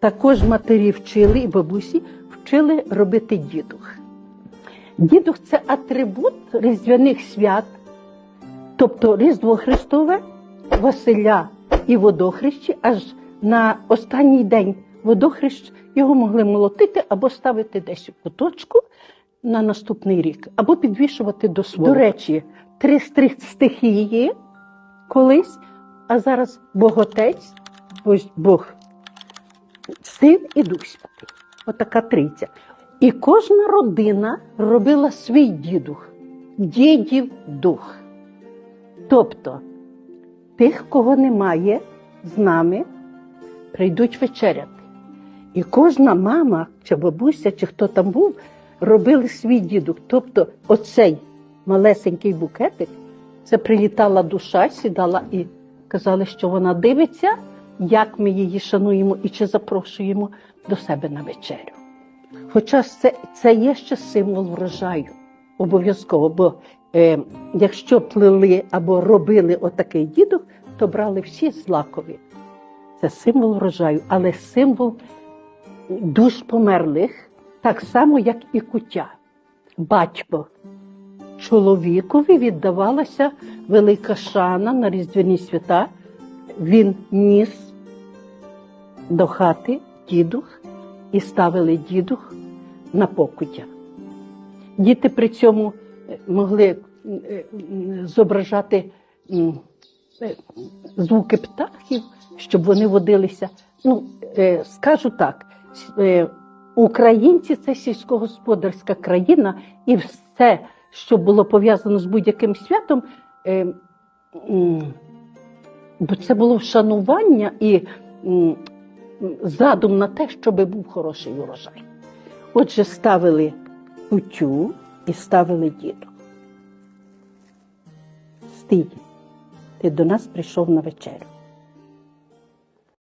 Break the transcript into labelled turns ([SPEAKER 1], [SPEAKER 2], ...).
[SPEAKER 1] Також матері вчили і бабусі вчили робити дідух. Дідух це атрибут різдвяних свят, тобто Різдво Христове, Василя і водохрещі, аж на останній день водохрещ його могли молотити або ставити десь у куточку на наступний рік, або підвішувати до свого. До речі, три стихії колись, а зараз Бог Отець, ось Бог Син і Дух Святий. Отака трійця. І кожна родина робила свій дідух, дідів дух. Тобто тих, кого немає з нами, прийдуть вечеряти. І кожна мама, чи бабуся, чи хто там був, робили свій дідух. Тобто, оцей малесенький букетик, це прилітала душа, сідала і казали, що вона дивиться, як ми її шануємо і чи запрошуємо до себе на вечерю. Хоча це, це є ще символ врожаю, обов'язково, бо е, якщо плели або робили отакий дідух, то брали всі злакові. Це символ врожаю, але символ душ померлих, так само, як і куття. Батько чоловікові віддавалася велика шана на Різдвяні свята. Він ніс до хати дідух і ставили дідух на покуття. Діти при цьому е, могли е, зображати е, звуки птахів, щоб вони водилися. Ну, скажу так, українці це сільськогосподарська країна, і все, що було пов'язано з будь-яким святом, бо це було вшанування і задум на те, щоб був хороший урожай. Отже, ставили кутю і ставили діду. Стій, ти до нас прийшов на вечерю.